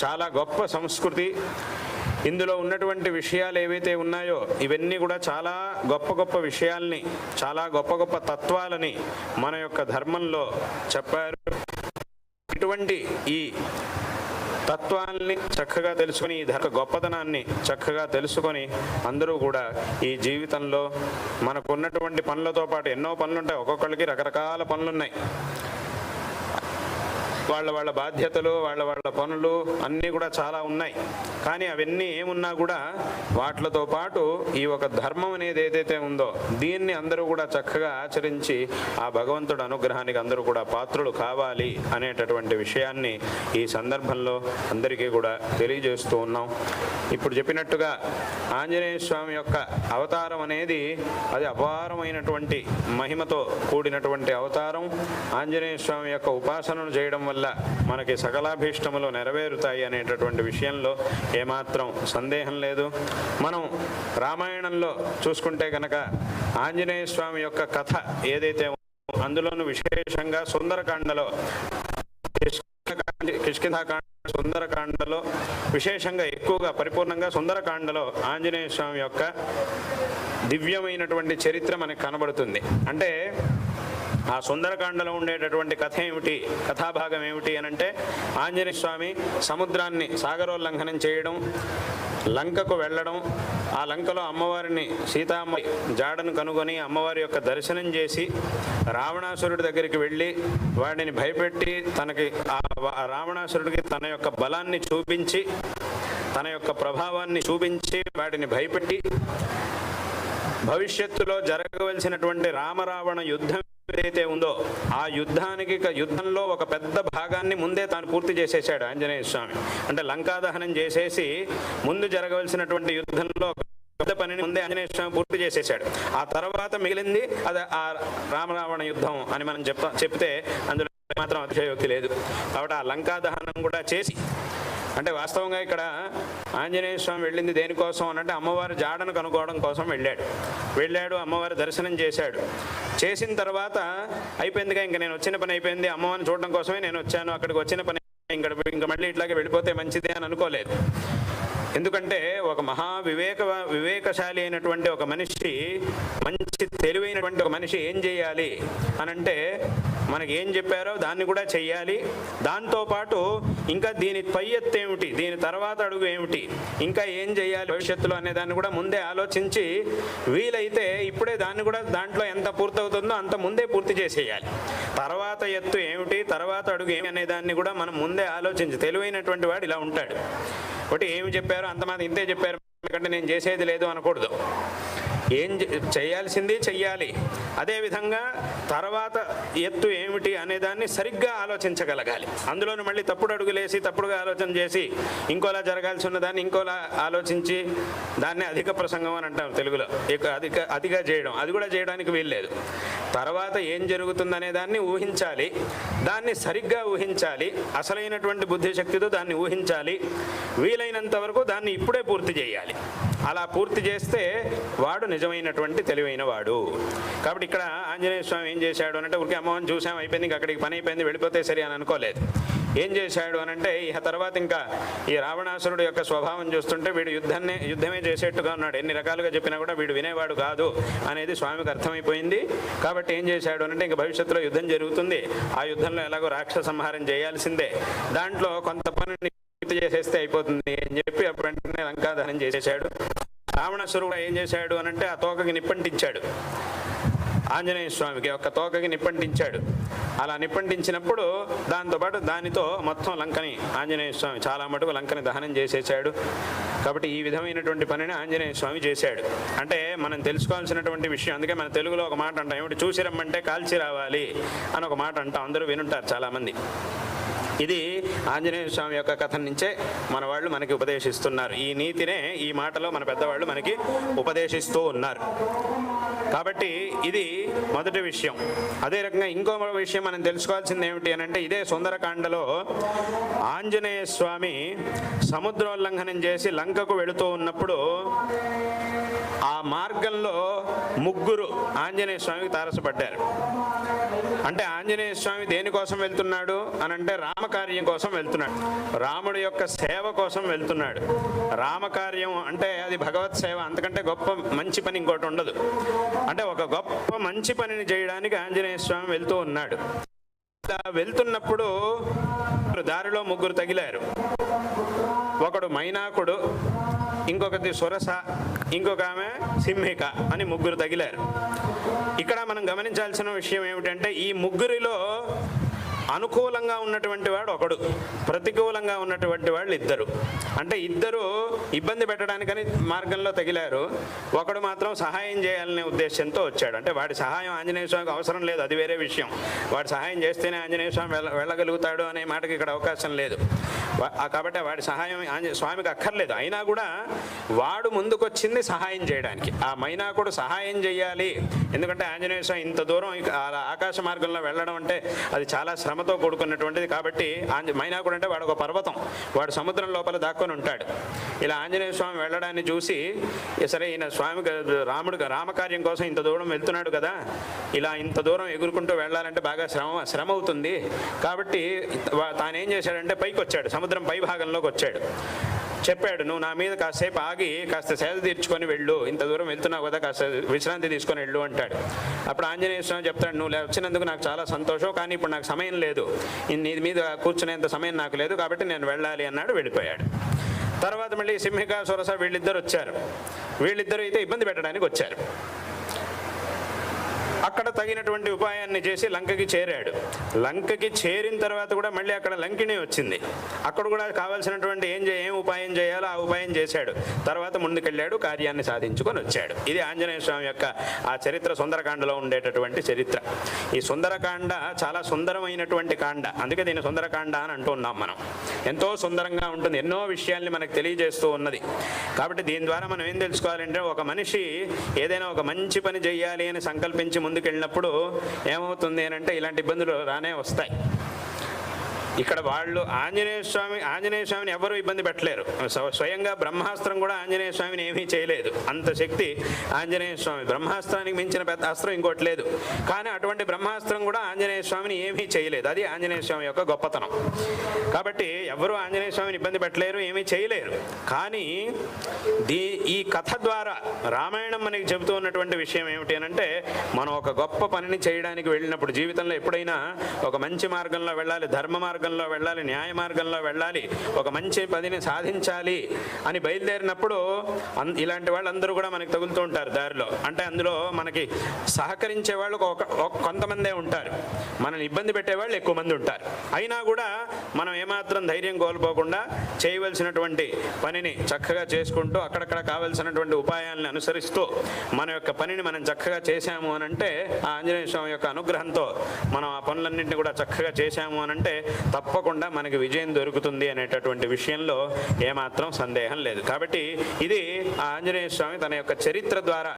చాలా గొప్ప సంస్కృతి. ఇందులో ఉన్నటువంటి విషయాలు ఏవైతే ఉన్నాయో ఇవన్నీ కూడా చాలా గొప్ప గొప్ప విషయాల్ని చాలా గొప్ప గొప్ప తత్వాలని మన యొక్క ధర్మంలో చెప్పారు. ఇటువంటి ఈ తత్వాల్ని చక్కగా తెలుసుకొని ఈ ధర్మ గొప్పతనాన్ని చక్కగా తెలుసుకొని అందరూ కూడా ఈ జీవితంలో మనకు ఉన్నటువంటి పనులతో పాటు ఎన్నో పనులు ఉంటాయి ఒక్కొక్కరికి రకరకాల పనులు ఉన్నాయి వాళ్ళ వాళ్ళ బాధ్యతలు వాళ్ళ వాళ్ళ పనులు అన్నీ కూడా చాలా ఉన్నాయి. కానీ అవన్నీ ఏమున్నా కూడా వాటితో పాటు ఈ ఒక ధర్మం అనేది ఏదైతే ఉందో దీన్ని అందరూ కూడా చక్కగా ఆచరించి ఆ భగవంతుడు అనుగ్రహానికి అందరూ కూడా పాత్రులు కావాలి అనేటటువంటి విషయాన్ని ఈ సందర్భంలో అందరికీ కూడా తెలియజేస్తూ ఉన్నాం. ఇప్పుడు చెప్పినట్టుగా ఆంజనేయ స్వామి యొక్క అవతారం అనేది అది అపారమైనటువంటి మహిమతో కూడినటువంటి అవతారం. ఆంజనేయ స్వామి యొక్క ఉపాసనను చేయడం వల్ల మనకి సకలాభీష్టములు నెరవేరుతాయి అనేటటువంటి విషయంలో ఏమాత్రం సందేహం లేదు. మనం రామాయణంలో చూసుకుంటే కనుక ఆంజనేయ స్వామి యొక్క కథ ఏదైతే అందులోను విశేషంగా సుందరకాండలో కిష్కింధాకాండ సుందరకాండలో విశేషంగా ఎక్కువగా పరిపూర్ణంగా సుందరకాండలో ఆంజనేయ స్వామి యొక్క దివ్యమైనటువంటి చరిత్ర మనకు కనబడుతుంది. అంటే ఆ సుందరకాండలో ఉండేటటువంటి కథ ఏమిటి? కథాభాగం ఏమిటి అని అంటే ఆంజనేయ స్వామి సముద్రాన్ని సాగరోల్లంఘనం చేయడం లంకకు వెళ్ళడం ఆ లంకలో అమ్మవారిని సీతామ్మ జాడను కనుగొని అమ్మవారి యొక్క దర్శనం చేసి రావణాసురుడి దగ్గరికి వెళ్ళి వాడిని భయపెట్టి తనకి ఆ రావణాసురుడికి తన యొక్క బలాన్ని చూపించి తన యొక్క ప్రభావాన్ని చూపించి వాడిని భయపెట్టి భవిష్యత్తులో జరగవలసినటువంటి రామరావణ యుద్ధం ఏదైతే ఉందో ఆ యుద్ధానికి యుద్ధంలో ఒక పెద్ద భాగాన్ని ముందే తాను పూర్తి చేసేసాడు ఆంజనేయ స్వామి. అంటే లంకాదహనం చేసేసి ముందు జరగవలసినటువంటి యుద్ధంలో ఒక పెద్ద పనిని ముందే ఆంజనేయ స్వామి పూర్తి చేసేసాడు. ఆ తర్వాత మిగిలింది అది ఆ రామరావణ యుద్ధం అని మనం చెప్తాం చెప్తే అందులో మాత్రం అతిశయోక్తి లేదు. కాబట్టి ఆ లంకాదహనం కూడా చేసి అంటే వాస్తవంగా ఇక్కడ ఆంజనేయ స్వామి వెళ్ళింది దేనికోసం అని అంటే అమ్మవారి జాడను కనుక్కోవడం కోసం వెళ్ళాడు. వెళ్ళాడు అమ్మవారి దర్శనం చేశాడు. చేసిన తర్వాత అయిపోయిందిగా ఇంకా నేను వచ్చిన పని అయిపోయింది. అమ్మవారిని చూడడం కోసమే నేను వచ్చాను. అక్కడికి వచ్చిన పని ఇంకా ఇంకా మళ్ళీ ఇట్లాగే వెళ్ళిపోతే మంచిదే అని అనుకోలేదు. ఎందుకంటే ఒక మహా వివేక వివేకశాలి అయినటువంటి ఒక మనిషి మంచి తెలివైనటువంటి ఒక మనిషి ఏం చేయాలి అని అంటే మనకి ఏం చెప్పారో దాన్ని కూడా చెయ్యాలి. దాంతోపాటు ఇంకా దీని పై ఎత్తు ఏమిటి? దీని తర్వాత అడుగు ఏమిటి? ఇంకా ఏం చేయాలి భవిష్యత్తులో అనే దాన్ని కూడా ముందే ఆలోచించి వీలైతే ఇప్పుడే దాన్ని కూడా దాంట్లో ఎంత పూర్తవుతుందో అంత ముందే పూర్తి చేసేయాలి. తర్వాత ఎత్తు ఏమిటి? తర్వాత అడుగు ఏమి అనే దాన్ని కూడా మనం ముందే ఆలోచించి తెలివైనటువంటి వాడు ఇలా ఉంటాడు. ఒకటి ఏమి చెప్పారో అంతమంది ఇంతే చెప్పారు. ఎందుకంటే నేను చేసేది లేదు అనకూడదు. ఏం చేయాల్సింది చెయ్యాలి. అదేవిధంగా తర్వాత ఎత్తు ఏమిటి అనే దాన్ని సరిగ్గా ఆలోచించగలగాలి. అందులోనూ మళ్ళీ తప్పుడు అడుగులేసి తప్పుడుగా ఆలోచన చేసి ఇంకోలా జరగాల్సి ఉన్న దాన్ని ఇంకోలా ఆలోచించి దాన్ని అధిక ప్రసంగం అని అంటాం తెలుగులో. అధిక అతిగా చేయడం. అది కూడా చేయడానికి వీల్లేదు. తర్వాత ఏం జరుగుతుందనే దాన్ని ఊహించాలి. దాన్ని సరిగ్గా ఊహించాలి. అసలైనటువంటి బుద్ధిశక్తితో దాన్ని ఊహించాలి. వీలైనంత వరకు దాన్ని ఇప్పుడే పూర్తి చేయాలి. అలా పూర్తి చేస్తే వాడు నిజమైనటువంటి తెలివైన వాడు. కాబట్టి ఇక్కడ ఆంజనేయ స్వామి ఏం చేశాడు అంటే ఊరికే అమ్మవారిని చూసాం అయిపోయింది ఇంక అక్కడికి పని అయిపోయింది వెళ్ళిపోతే సరి అని అనుకోలేదు. ఏం చేశాడు అనంటే ఇక తర్వాత ఇంకా ఈ రావణాసురుడు యొక్క స్వభావం చూస్తుంటే వీడు యుద్ధాన్ని యుద్ధమే చేసేట్టుగా ఉన్నాడు. ఎన్ని రకాలుగా చెప్పినా కూడా వీడు వినేవాడు కాదు అనేది స్వామికి అర్థమైపోయింది. కాబట్టి ఏం చేశాడు అనంటే ఇంకా భవిష్యత్తులో యుద్ధం జరుగుతుంది. ఆ యుద్ధంలో ఎలాగో రాక్షసంహారం చేయాల్సిందే. దాంట్లో కొంత పనిని పూర్తి చేసేస్తే అయిపోతుంది అని చెప్పి అప్పుడు వెంటనే లంకాదహనం చేసేసాడు రావణాసురుడు ఏం చేశాడు అని అంటే ఆ తోకకి నిప్పంటించాడు. ఆంజనేయ స్వామికి ఒక తోకకి నిప్పంటించాడు. అలా నిప్పంటించినప్పుడు దాంతోపాటు దానితో మొత్తం లంకని ఆంజనేయ స్వామి చాలా మటుకు లంకని దహనం చేసేసాడు కాబట్టి ఈ విధమైనటువంటి పనిని ఆంజనేయ స్వామి చేశాడు. అంటే మనం తెలుసుకోవాల్సినటువంటి విషయం అందుకే మన తెలుగులో ఒక మాట అంటాం. ఏమిటి? చూసి రమ్మంటే కాల్చి రావాలి అని ఒక మాట అంటాం. అందరూ వినుంటారు చాలామంది. ఇది ఆంజనేయ స్వామి యొక్క కథ నుంచే మన వాళ్ళు మనకి ఉపదేశిస్తున్నారు. ఈ నీతినే ఈ మాటలో మన పెద్దవాళ్ళు మనకి ఉపదేశిస్తూ ఉన్నారు. కాబట్టి ఇది మొదటి విషయం. అదే రకంగా ఇంకో విషయం మనం తెలుసుకోవాల్సింది ఏమిటి అని అంటే ఇదే సుందరకాండలో ఆంజనేయ స్వామి సముద్రోల్లంఘనం చేసి లంకకు వెళుతూ ఉన్నప్పుడు ఆ మార్గంలో ముగ్గురు ఆంజనేయ స్వామికి తారసపడ్డారు. అంటే ఆంజనేయ స్వామి దేనికోసం వెళ్తున్నాడు అని అంటే రామకార్యం కోసం వెళ్తున్నాడు. రాముడి యొక్క సేవ కోసం వెళ్తున్నాడు. రామకార్యం అంటే అది భగవత్ సేవ అంతకంటే గొప్ప మంచి పని ఇంకోటి ఉండదు. అంటే ఒక గొప్ప మంచి పనిని చేయడానికి ఆంజనేయ స్వామి వెళ్తూ ఉన్నాడు. ఇలా వెళ్తున్నప్పుడు దారిలో ముగ్గురు తగిలారు. ఒకడు మైనాకుడు ఇంకొకటి సురస ఇంకొక ఆమె సింహిక అని ముగ్గురు తగిలారు. ఇక్కడ మనం గమనించాల్సిన విషయం ఏమిటంటే ఈ ముగ్గురిలో అనుకూలంగా ఉన్నటువంటి వాడు ఒకడు ప్రతికూలంగా ఉన్నటువంటి వాళ్ళు ఇద్దరు. అంటే ఇద్దరు ఇబ్బంది పెట్టడానికని మార్గంలో తగిలారు. ఒకడు మాత్రం సహాయం చేయాలనే ఉద్దేశంతో వచ్చాడు. అంటే వాడి సహాయం ఆంజనేయ స్వామికి అవసరం లేదు అది వేరే విషయం. వాడు సహాయం చేస్తేనే ఆంజనేయ స్వామి వెళ్ళ వెళ్ళగలుగుతాడు అనే మాటకి ఇక్కడ అవకాశం లేదు. కాబట్టి వాడి సహాయం ఆంజనే స్వామికి అక్కర్లేదు. అయినా కూడా వాడు ముందుకొచ్చింది సహాయం చేయడానికి. ఆ మైనాకుడు సహాయం చేయాలి ఎందుకంటే ఆంజనేయ స్వామి ఇంత దూరం ఆకాశ మార్గంలో వెళ్ళడం అంటే అది చాలా శ్రమతో కూడుకున్నటువంటిది కాబట్టి ఆంజ మైనాకుడు అంటే వాడు ఒక పర్వతం. వాడు సముద్రం లోపల దాక్కొని ఉంటాడు. ఇలా ఆంజనేయ స్వామి వెళ్ళడాన్ని చూసి సరే ఈయన స్వామి రాముడు రామకార్యం కోసం ఇంత దూరం వెళ్తున్నాడు కదా. ఇలా ఇంత దూరం ఎగురుకుంటూ వెళ్ళాలంటే బాగా శ్రమ శ్రమ అవుతుంది. కాబట్టి తానేం చేశాడంటే పైకి వచ్చాడు సముద్రం సముద్రం పైభాగంలోకి వచ్చాడు. చెప్పాడు నువ్వు నా మీద కాసేపు ఆగి కాస్త సేద తీర్చుకొని వెళ్ళు. ఇంత దూరం వెళ్తున్నావు కదా కాస్త విశ్రాంతి తీసుకొని వెళ్ళు అంటాడు. అప్పుడు ఆంజనేయ స్వామి చెప్తాడు నువ్వు లే- వచ్చినందుకు నాకు చాలా సంతోషం కానీ ఇప్పుడు నాకు సమయం లేదు. నీ మీద కూర్చునేంత సమయం నాకు లేదు కాబట్టి నేను వెళ్ళాలి అన్నాడు వెళ్ళిపోయాడు. తర్వాత మళ్ళీ సింహిక సొరస వీళ్ళిద్దరు వచ్చారు వీళ్ళిద్దరూ అయితే ఇబ్బంది పెట్టడానికి వచ్చారు. అక్కడ తగినటువంటి ఉపాయాన్ని చేసి లంకకి చేరాడు. లంకకి చేరిన తర్వాత కూడా మళ్ళీ అక్కడ లంకిణి వచ్చింది. అక్కడ కూడా కావాల్సినటువంటి ఏం ఏం ఉపాయం చేయాలో ఆ ఉపాయం చేశాడు. తర్వాత ముందుకెళ్ళాడు కార్యాన్ని సాధించుకొని వచ్చాడు. ఇది ఆంజనేయ స్వామి యొక్క ఆ చరిత్ర సుందరకాండలో ఉండేటటువంటి చరిత్ర. ఈ సుందరకాండ చాలా సుందరమైనటువంటి కాండ. అందుకే దీన్ని సుందరకాండ అని అంటున్నాం మనం. ఎంతో సుందరంగా ఉంటుంది. ఎన్నో విషయాల్ని మనకు తెలియజేస్తూ ఉన్నది. కాబట్టి దీని ద్వారా మనం ఏం తెలుసుకోవాలంటే ఒక మనిషి ఏదైనా ఒక మంచి పని చేయాలి అని సంకల్పించి ముందుకెళ్ళినప్పుడు ఏమవుతుంది అని అంటే ఇలాంటి ఇబ్బందులు రానే వస్తాయి. ఇక్కడ వాళ్ళు ఆంజనేయ స్వామి ఆంజనేయ స్వామిని ఎవరు ఇబ్బంది పెట్టలేరు. స్వయంగా బ్రహ్మాస్త్రం కూడా ఆంజనేయ స్వామిని ఏమీ చేయలేదు. అంత శక్తి ఆంజనేయ స్వామి. బ్రహ్మాస్త్రానికి మించిన పెద్ద అస్త్రం ఇంకోటి లేదు. కానీ అటువంటి బ్రహ్మాస్త్రం కూడా ఆంజనేయ స్వామిని ఏమీ చేయలేదు. అది ఆంజనేయ స్వామి యొక్క గొప్పతనం. కాబట్టి ఎవరు ఆంజనేయ స్వామిని ఇబ్బంది పెట్టలేరు ఏమీ చేయలేరు. కానీ దీ ఈ కథ ద్వారా రామాయణం మనకి చెబుతూ ఉన్నటువంటి విషయం ఏమిటి అని అంటే మనం ఒక గొప్ప పనిని చేయడానికి వెళ్ళినప్పుడు జీవితంలో ఎప్పుడైనా ఒక మంచి మార్గంలో వెళ్ళాలి ధర్మ మార్గం మార్గంలో వెళ్ళాలి న్యాయ మార్గంలో వెళ్ళాలి ఒక మంచి పదిని సాధించాలి అని బయలుదేరినప్పుడు అన్- ఇలాంటి వాళ్ళందరూ కూడా మనకి తగులుతూ ఉంటారు దారిలో. అంటే అందులో మనకి సహకరించే వాళ్ళు ఒక కొంతమందే ఉంటారు. మనల్ని ఇబ్బంది పెట్టే వాళ్ళు ఎక్కువ మంది ఉంటారు. అయినా కూడా మనం ఏమాత్రం ధైర్యం కోల్పోకుండా చేయవలసినటువంటి పనిని చక్కగా చేసుకుంటూ అక్కడక్కడ కావలసినటువంటి ఉపాయాలను అనుసరిస్తూ మన యొక్క పనిని మనం చక్కగా చేశాము అని అంటే ఆ ఆంజనేయ స్వామి యొక్క అనుగ్రహంతో మనం ఆ పనులన్నింటినీ కూడా చక్కగా చేశాము అని అంటే తప్పకుండా మనకి విజయం దొరుకుతుంది అనేటటువంటి విషయంలో ఏమాత్రం సందేహం లేదు. కాబట్టి ఇది ఆ ఆంజనేయ స్వామి తన యొక్క చరిత్ర ద్వారా